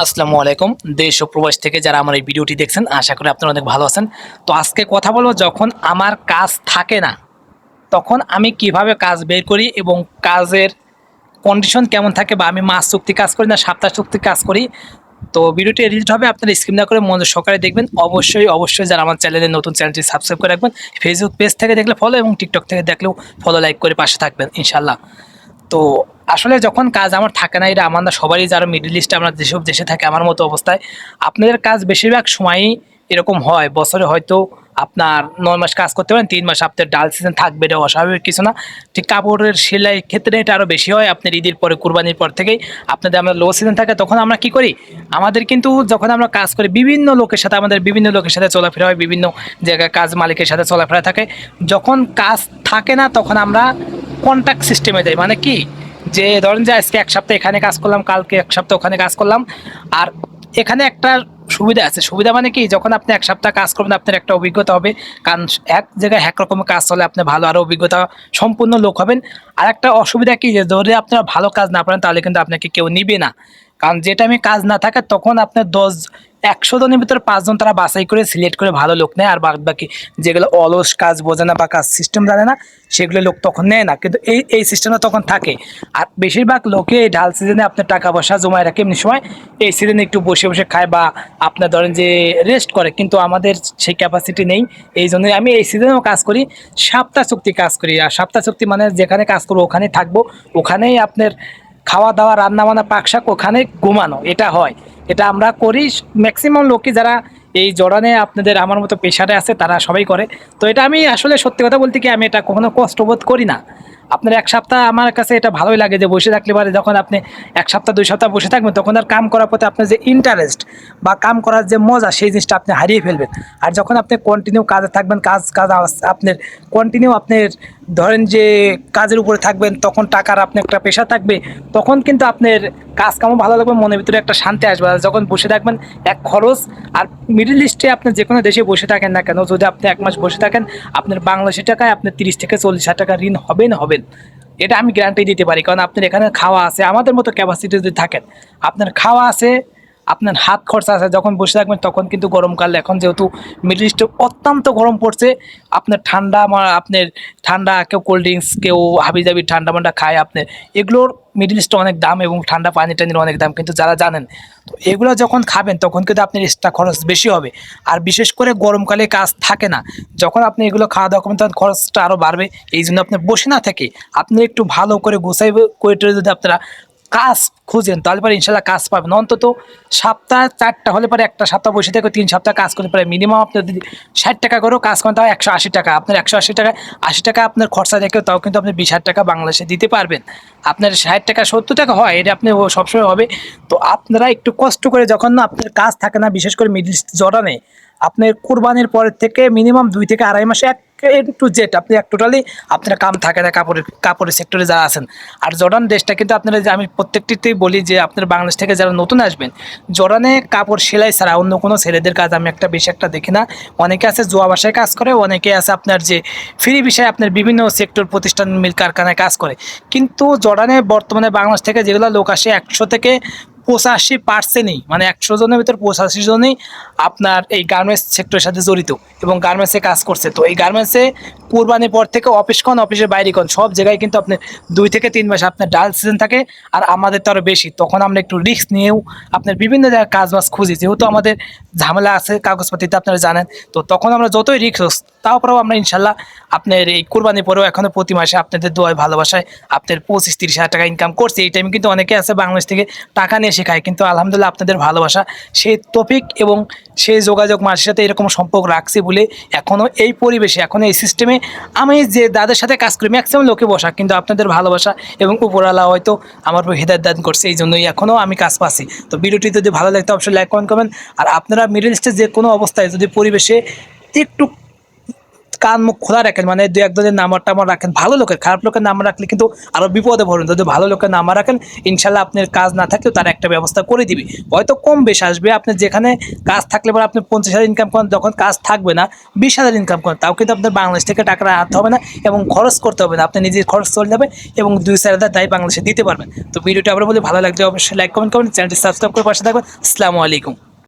আসসালামু আলাইকুম। দেশ ও প্রবাস থেকে যারা আমার এই ভিডিওটি দেখছেন, আশা করি আপনারা অনেক ভালো আছেন। তো আজকে কথা বলব যখন আমার কাজ থাকে না, তখন আমি কীভাবে কাজ বের করি এবং কাজের কন্ডিশন কেমন থাকে বা আমি মাস চুক্তি কাজ করি না, সপ্তাহ চুক্তি কাজ করি। তো ভিডিওটি এডিট হবে, আপনারা স্ক্রিন না করে মনোযোগ সকালে দেখবেন। অবশ্যই অবশ্যই যারা আমার চ্যানেলে নতুন চ্যানেলটি সাবস্ক্রাইব করে রাখবেন। ফেসবুক পেজ থেকে দেখলে ফলো এবং টিকটক থেকে দেখলেও ফলো লাইক করে পাশে থাকবেন ইনশাল্লাহ তো আসলে যখন কাজ আমার থাকে না, এটা আমরা সবারই, যারা মিডল ইস্টে আমরা যেসব দেশে থাকে, আমার মতো অবস্থায়, আপনাদের কাজ বেশিরভাগ সময়ই এরকম হয়। বছরে হয়তো আপনার নয় মাস কাজ করতে পারেন, তিন মাস আপনার ডাল সিজন থাকবে, এটা অস্বাভাবিক কিছু না। ঠিক কাপড়ের সেলাই ক্ষেত্রে এটা আরও বেশি হয়, আপনার ঈদের পরে, কুরবানির পর থেকেই আপনাদের আমরা লো সিজন থাকে, তখন আমরা কি করি? আমাদের কিন্তু যখন আমরা কাজ করি, বিভিন্ন লোকের সাথে, আমাদের বিভিন্ন লোকের সাথে চলাফেরা হয়, বিভিন্ন জায়গায় কাজ মালিকের সাথে চলাফেরা থাকে। যখন কাজ থাকে না, তখন আমরা কন্ট্যাক্ট সিস্টেমে যাই মানে কি? যে ধরেন যে আজকে এক সপ্তাহ এখানে কাজ করলাম, কালকে এক সপ্তাহ ওখানে কাজ করলাম। আর এখানে একটা সুবিধা আছে। সুবিধা মানে কি? যখন আপনি এক সপ্তাহ কাজ করবেন, আপনার একটা অভিজ্ঞতা হবে। কারণ এক জায়গায় এক রকমের কাজ চলে আপনি ভালো আরও অভিজ্ঞতা, সম্পূর্ণ লোক হবেন। আর একটা অসুবিধা কি? যে ধরে আপনারা ভালো কাজ না পারেন, তাহলে কিন্তু আপনাকে কেউ নিবে না। কারণ যেটা আমি কাজ না থাকে, তখন আপনার দশ একশো জনের ভিতরে পাঁচজন তারা বাছাই করে সিলেক্ট করে ভালো লোক নেয়, আর বাদ বাকি যেগুলো অলস কাজ বোঝে না বা কাজ সিস্টেম জানে না, সেগুলো লোক তখন নেয় না। কিন্তু এই এই সিস্টেমটা তখন থাকে। আর বেশিরভাগ লোকে এই ঢাল সিজনে আপনার টাকা পয়সা জমায় রাখে এমনি সময়। এই সিজনে একটু বসে বসে খায় বা আপনার ধরেন যে রেস্ট করে, কিন্তু আমাদের সেই ক্যাপাসিটি নেই। এই জন্যই আমি এই সিজনেও কাজ করি, সপ্তাহ চুক্তি কাজ করি। আর সপ্তাহ চুক্তি মানে যেখানে কাজ করব ওখানেই থাকব। ওখানেই আপনার খাওয়া দাওয়া রান্না বান্না পাক শাক ওখানে ঘুমানো, এটা হয়। এটা আমরা করি। ম্যাক্সিমাম লোকই যারা এই জড়ানে আপনাদের আমার মতো পেশারে আছে, তারা সবাই করে। তো এটা আমি আসলে সত্যি কথা বলতে কি, আমি এটা কখনো কষ্টবোধ করি না। আপনার এক সপ্তাহ আমার কাছে এটা ভালোই লাগে যে বসে থাকলে পারে যখন আপনি এক সপ্তাহ, দুই সপ্তাহ বসে থাকবেন, তখন আর কাম করার পথে আপনার যে ইন্টারেস্ট বা কাম করার যে মজা, সেই জিনিসটা আপনি হারিয়ে ফেলবেন। আর যখন আপনি কন্টিনিউ কাজে থাকবেন, কাজ কাজ আপনার কন্টিনিউ আপনার ধরেন যে কাজের উপরে থাকবেন, তখন টাকার আপনি একটা পেশা থাকবে, তখন কিন্তু আপনার কাজ কামও ভালো লাগবে, মনের ভিতরে একটা শান্তি আসবে। যখন বসে থাকবেন, এক খরচ, আর মিডল ইস্টে আপনি যে কোনো দেশে বসে থাকেন না কেন, যদি আপনি এক মাস বসে থাকেন, আপনার বাংলাদেশি টাকায় আপনার তিরিশ থেকে চল্লিশ হাজার টাকা ঋণ হবেন হবেন। এটা আমি গ্যারান্টি দিতে পারি, কারণ আপনার এখানে খাওয়া আছে, আমাদের মতো ক্যাপাসিটি যদি থাকেন, আপনার খাওয়া আছে আপনার হাত খরচা আছে, যখন বসে থাকবেন তখন কিন্তু গরমকাল এখন যেহেতু মিডল ইস্টে অত্যন্ত গরম পড়ছে, আপনার ঠান্ডা আপনার ঠান্ডা, কেউ কোল্ড ড্রিঙ্কস কেউ হাবিজাবি ঠান্ডা মান্ডা খায় আপনার। এগুলোর মিডল ইস্টে অনেক দাম এবং ঠান্ডা পানি টানির অনেক দাম, কিন্তু যারা জানেন, তো এগুলো যখন খাবেন তখন কিন্তু আপনার এক্সট্রা খরচ বেশি হবে। আর বিশেষ করে গরমকালে কাজ থাকে না। যখন আপনি এগুলো খাওয়া দাওয়া করবেন তখন খরচটা আরও বাড়বে এই জন্য আপনি বসে না থেকে আপনি একটু ভালো করে গোছাই করে যদি আপনারা কাজ খুঁজেন, তাহলে পরে ইনশাল্লাহ কাজ পাবেন। অন্তত সপ্তাহ চারটা হলে পরে একটা সপ্তাহ বসে থেকে তিন সপ্তাহ কাজ করতে পারে মিনিমাম আপনার যদি ষাট টাকা করেও কাজ করেন, তাও একশো আশি টাকা। আপনার একশো আশি টাকা আশি টাকা আপনার খরচা দেখে তাও কিন্তু আপনি বিশ হাজার টাকা বাংলাদেশে দিতে পারবেন। আপনার ষাট টাকা, সত্তর টাকা হয়, এটা আপনি সবসময় হবে। তো আপনারা একটু কষ্ট করে যখন না আপনার কাজ থাকে না, বিশেষ করে মিডিল জড়ানে আপনার কোরবানির পরের থেকে মিনিমাম দুই থেকে আড়াই মাসে এক টু জেড আপনি এক টোটালি আপনার কাম থাকে না, কাপড়ের কাপড়ের সেক্টরে যারা আছেন। আর জর্ডান দেশটা কিন্তু আপনারা যে, আমি প্রত্যেকটিতেই বলি যে, আপনার বাংলাদেশ থেকে যারা নতুন আসবেন, জর্ডানে কাপড় সেলাই ছাড়া অন্য কোনো ছেলেদের কাজ আমি একটা বেশি একটা দেখি না। অনেকে আছে জোয়া বাসায় কাজ করে, অনেকে আছে আপনার যে, ফ্রি বিষয়ে আপনার বিভিন্ন সেক্টর প্রতিষ্ঠান, মিল কারখানায় কাজ করে। কিন্তু জর্ডানে বর্তমানে বাংলাদেশ থেকে যেগুলো লোক আসে, একশো থেকে পঁচাশি পার্সেন্টই মানে একশো জনের ভিতর পঁচাশি জনই আপনার এই গার্মেন্টস সেক্টরের সাথে জড়িত এবং গার্মেন্টসে কাজ করছে। তো এই গার্মেন্টসে কোরবানির পর থেকে অফিস কোন অফিসের বাইরে কোন, সব জায়গায় কিন্তু আপনার দুই থেকে তিন মাস আপনার ডাল সিজন থাকে আর আমাদের তো আরও বেশি। তখন আমরা একটু রিস্ক নিয়েও আপনার বিভিন্ন জায়গায় কাজ বাজ খুঁজি। যেহেতু আমাদের ঝামেলা আছে কাগজপাতিতে আপনারা জানেন। তো তখন আমরা যতই রিস্ক তারপরেও আমরা ইনশাল্লাহ আপনার এই কোরবানির পরেও এখনও প্রতি মাসে আপনাদের দোয়ায় ভালোবাসায় আপনার পঁচিশ তিরিশ হাজার টাকা ইনকাম করছে। এই টাইমে কিন্তু অনেকে আছে বাংলাদেশ থেকে টাকা নিয়ে শেখায়, কিন্তু আলহামদুলিল্লাহ আপনাদের ভালোবাসা সেই টপিক এবং সেই যোগাযোগ মানুষের সাথে এরকম সম্পর্ক রাখছি বলে এখনও এই পরিবেশে এখনও এই সিস্টেমে আমি যে দাদের সাথে কাজ করি ম্যাক্সিমাম লোকে বসা, কিন্তু আপনাদের ভালোবাসা এবং উপরওয়ালা হয়তো আমার উপর হৃদয় দান করছে, এই জন্যই এখনও আমি কাজ পাচ্ছি। তো ভিডিওটি যদি ভালো লাগতো অবশ্যই লাইক কমেন্ট করবেন আর আপনারা মিডল ইস্টে যে কোনো অবস্থায় যদি পরিবেশে একটু কান মুখ খোলা রাখেন মানে দু একজনের নাম্বার টাম্বার রাখেন, ভালো লোকের, খারাপ লোকের নাম্বার রাখলে কিন্তু আরও বিপদে পড়বেন যদি ভালো লোকের নাম্বার রাখেন, ইনশাল্লাহ আপনার কাজ না থাকলেও তার একটা ব্যবস্থা করে দিবে। হয়তো কম বেশি আসবে, আপনি যেখানে কাজ থাকলে পরে আপনি পঞ্চাশ হাজার ইনকাম করেন, যখন কাজ থাকবে না, বিশ হাজার ইনকাম করেন, তাও কিন্তু আপনার বাংলাদেশ থেকে টাকাটা আনতে হবে না এবং খরচ করতে হবে না। আপনি নিজের খরচ চলে যাবে এবং দুই চার হাজার দায় বাংলাদেশে দিতে পারবেন। তো ভিডিওটা আবার বলে, ভালো লাগছে অবশ্যই লাইক কমেন্ট করবেন চ্যানেলটি সাবস্ক্রাইব করে পাশে থাকবেন। আসসালামু আলাইকুম।